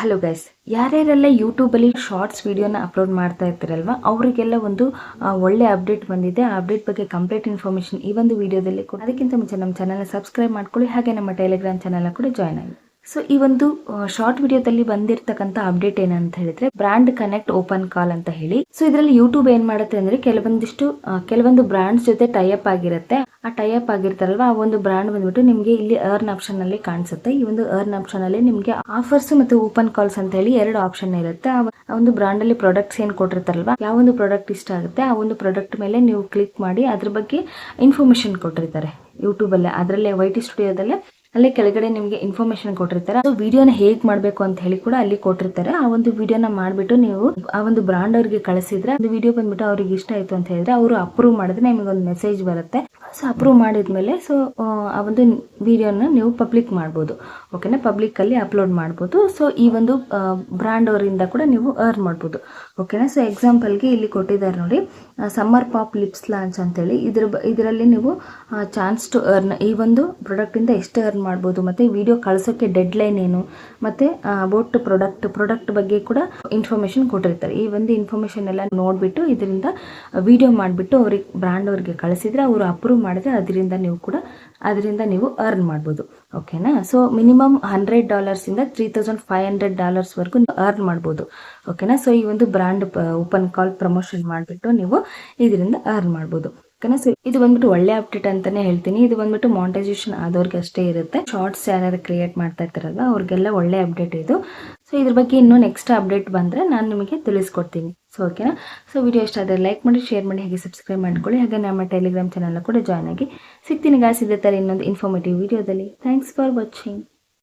Hello guys ಯಾರ್ಯಾರೆಲ್ಲ ಯೂಟ್ಯೂಬಲ್ಲಿ shorts ವಿಡಿಯೋನ upload ಮಾಡ್ತಾ ಇರ್ತಾರಲ್ವಾ, ಅವರಿಗೆಲ್ಲ ಒಂದು ಒಳ್ಳೆ ಅಪ್ಡೇಟ್ ಬಂದಿದೆ. ಆ ಅಪ್ಡೇಟ್ ಬಗ್ಗೆ ಕಂಪ್ಲೀಟ್ ಇನ್ಫಾರ್ಮೇಷನ್ ಈ ಒಂದು ವಿಡಿಯೋದಲ್ಲಿ ಕೂಡ ಅದಕ್ಕಿಂತ ಮುಂಚೆ ನಮ್ಮ ಚಾನಲ್ನ ಸಬ್ಸ್ಕ್ರೈಬ್ ಮಾಡ್ಕೊಳ್ಳಿ. ಹಾಗೆ ನಮ್ಮ ಟೆಲಿಗ್ರಾಮ್ ಚಾನಲ್ ಕೂಡ ಜಾಯ್ನ್ ಆಗಿ. ಸೊ ಈ ಒಂದು ಶಾರ್ಟ್ ವಿಡಿಯೋದಲ್ಲಿ ಬಂದಿರತಕ್ಕಂತ ಅಪ್ಡೇಟ್ ಏನಂತ ಹೇಳಿದ್ರೆ ಬ್ರಾಂಡ್ ಕನೆಕ್ಟ್ ಓಪನ್ ಕಾಲ್ ಅಂತ ಹೇಳಿ. ಸೊ ಇದರಲ್ಲಿ ಯೂಟ್ಯೂಬ್ ಏನ್ ಮಾಡುತ್ತೆ ಅಂದ್ರೆ, ಕೆಲವೊಂದಿಷ್ಟು ಕೆಲವೊಂದು ಬ್ರಾಂಡ್ಸ್ ಜೊತೆ ಟೈಅಪ್ ಆಗಿರುತ್ತೆ. ಆ ಟೈಅಪ್ ಆಗಿರ್ತಾರಲ್ವಾ, ಆ ಒಂದು ಬ್ರಾಂಡ್ ಬಂದ್ಬಿಟ್ಟು ನಿಮಗೆ ಇಲ್ಲಿ ಅರ್ನ್ ಆಪ್ಷನ್ ಅಲ್ಲಿ ಕಾಣಿಸುತ್ತೆ. ಈ ಒಂದು ಅರ್ನ್ ಆಪ್ಷನ್ ಅಲ್ಲಿ ನಿಮಗೆ ಆಫರ್ಸ್ ಮತ್ತು ಓಪನ್ ಕಾಲ್ಸ್ ಅಂತ ಹೇಳಿ ಎರಡು ಆಪ್ಷನ್ ಇರುತ್ತೆ. ಆ ಒಂದು ಬ್ರಾಂಡ್ ಅಲ್ಲಿ ಪ್ರಾಡಕ್ಟ್ಸ್ ಏನ್ ಕೊಟ್ಟಿರ್ತಾರಲ್ವಾ, ಯಾವ ಒಂದು ಪ್ರಾಡಕ್ಟ್ ಇಷ್ಟ ಆಗುತ್ತೆ, ಆ ಒಂದು ಪ್ರಾಡಕ್ಟ್ ಮೇಲೆ ನೀವು ಕ್ಲಿಕ್ ಮಾಡಿ ಅದ್ರ ಬಗ್ಗೆ ಇನ್ಫಾರ್ಮೇಶನ್ ಕೊಟ್ಟಿರ್ತಾರೆ ಯೂಟ್ಯೂಬ್ ಅಲ್ಲೇ. ಅದರಲ್ಲೇ ವೈಟಿ ಸ್ಟುಡಿಯೋದಲ್ಲೇ ಅಲ್ಲೇ ಕೆಳಗಡೆ ನಿಮಗೆ ಇನ್ಫಾರ್ಮೇಶನ್ ಕೊಟ್ಟಿರ್ತಾರೆ. ಅದು ವಿಡಿಯೋನ ಹೇಗ್ ಮಾಡಬೇಕು ಅಂತ ಹೇಳಿ ಕೂಡ ಅಲ್ಲಿ ಕೊಟ್ಟಿರ್ತಾರೆ. ಆ ಒಂದು ವಿಡಿಯೋನ ಮಾಡ್ಬಿಟ್ಟು ನೀವು ಆ ಒಂದು ಬ್ರಾಂಡ್ ಅವ್ರಿಗೆ ಕಳಿಸಿದ್ರೆ, ಒಂದು ವಿಡಿಯೋ ಬಂದ್ಬಿಟ್ಟು ಅವ್ರಿಗೆ ಇಷ್ಟ ಆಯ್ತು ಅಂತ ಹೇಳಿದ್ರೆ ಅವರು ಅಪ್ರೂವ್ ಮಾಡಿದ್ರೆ ನಿಮಗೆ ಒಂದು ಮೆಸೇಜ್ ಬರುತ್ತೆ. ಸೊ ಅಪ್ರೂವ್ ಮಾಡಿದ್ಮೇಲೆ ಸೊ ಆ ಒಂದು ವಿಡಿಯೋನ ನೀವು ಪಬ್ಲಿಕ್ ಮಾಡ್ಬೋದು. ಓಕೆನಾ ಪಬ್ಲಿಕ್ ಅಲ್ಲಿ ಅಪ್ಲೋಡ್ ಮಾಡ್ಬೋದು. ಸೊ ಈ ಒಂದು ಬ್ರಾಂಡ್ ಅವರಿಂದ ಕೂಡ ನೀವು ಅರ್ನ್ ಮಾಡ್ಬೋದು. ಓಕೆನಾ ಸೊ ಎಕ್ಸಾಂಪಲ್ಗೆ ಇಲ್ಲಿ ಕೊಟ್ಟಿದ್ದಾರೆ ನೋಡಿ. ಸಮ್ಮರ್ ಪಾಪ್ ಲಿಪ್ಸ್ ಲಾಂಚ್ ಅಂತೇಳಿ ಇದ್ರ ಇದರಲ್ಲಿ ನೀವು ಚಾನ್ಸ್ ಟು ಅರ್ನ್ ಈ ಒಂದು ಪ್ರಾಡಕ್ಟಿಂದ ಎಷ್ಟು ಅರ್ನ್ ಮಾಡ್ಬೋದು. ಮತ್ತು ವಿಡಿಯೋ ಕಳಿಸೋಕ್ಕೆ ಡೆಡ್ ಲೈನ್ ಏನು? ಮತ್ತು ಬೋಟ್ ಪ್ರಾಡಕ್ಟ್ ಪ್ರಾಡಕ್ಟ್ ಬಗ್ಗೆ ಕೂಡ ಇನ್ಫಾರ್ಮೇಷನ್ ಕೊಟ್ಟಿರ್ತಾರೆ. ಈ ಒಂದು ಇನ್ಫಾರ್ಮೇಷನ್ ಎಲ್ಲ ನೋಡಿಬಿಟ್ಟು ಇದರಿಂದ ವಿಡಿಯೋ ಮಾಡಿಬಿಟ್ಟು ಅವ್ರಿಗೆ ಬ್ರ್ಯಾಂಡ್ ಅವ್ರಿಗೆ ಕಳಿಸಿದ್ರೆ ಅವರು ಅಪ್ರೂವ್ ಮಾಡಿದ್ರೆ ಅದರಿಂದ ನೀವು ಕೂಡ ಅದರಿಂದ ನೀವು ಅರ್ನ್ ಮಾಡ್ಬೋದು. ಓಕೆನಾ ಸೊ ಮಿನಿಮಮ್ ಹಂಡ್ರೆಡ್ ಡಾಲರ್ಸಿಂದ ತ್ರೀ ತೌಸಂಡ್ ಫೈವ್ ಹಂಡ್ರೆಡ್ ಡಾಲರ್ಸ್ವರೆಗೂ ಅರ್ನ್ ಮಾಡ್ಬೋದು. ಓಕೆನಾ ಸೊ ಈ ಒಂದು ಬ್ರ್ಯಾಂಡ್ ಓಪನ್ ಕಾಲ್ ಪ್ರಮೋಷನ್ ಮಾಡಿಬಿಟ್ಟು ನೀವು ಇದರಿಂದ ಅರ್ನ್ ಮಾಡ್ಬೋದು. ಓಕೆನಾ ಸೊ ಇದು ಬಂದ್ಬಿಟ್ಟು ಒಳ್ಳೆ ಅಪ್ಡೇಟ್ ಅಂತಾನೆ ಹೇಳ್ತೀನಿ. ಇದು ಬಂದ್ಬಿಟ್ಟು ಮಾಂಟೈಸೇಷನ್ ಆದವ್ರಿಗೆ ಅಷ್ಟೇ ಇರುತ್ತೆ. ಶಾರ್ಟ್ಸ್ ಯಾರ್ಯಾರು ಕ್ರಿಯೇಟ್ ಮಾಡ್ತಾ ಇರ್ತಾರಲ್ಲ ಅವ್ರಿಗೆಲ್ಲ ಒಳ್ಳೆ ಅಪ್ಡೇಟ್ ಇದು. ಸೊ ಇದ್ರ ಬಗ್ಗೆ ಇನ್ನೂ ನೆಕ್ಸ್ಟ್ ಅಪ್ಡೇಟ್ ಬಂದರೆ ನಾನು ನಿಮಗೆ ತಿಳಿಸ್ಕೊಡ್ತೀನಿ. ಸೊ ಓಕೆನಾ ಸೊ ವಿಡಿಯೋ ಇಷ್ಟ ಆದರೆ ಲೈಕ್ ಮಾಡಿ ಶೇರ್ ಮಾಡಿ, ಹಾಗೆ ಸಬ್ಸ್ಕ್ರೈಬ್ ಮಾಡ್ಕೊಳ್ಳಿ. ಹಾಗೆ ನಮ್ಮ ಟೆಲಿಗ್ರಾಮ್ ಚಾನಲ್ ಕೂಡ ಜಾಯ್ನ್ ಆಗಿ ಸಿಗ್ತೀನಿ ಗಾಸ್ ಇದೇ ಥರ ಇನ್ನೊಂದು ಇನ್ಫಾರ್ಮೇಟಿವ್ ವಿಡಿಯೋದಲ್ಲಿ ಥ್ಯಾಂಕ್ಸ್ ಫಾರ್ ವಾಚಿಂಗ್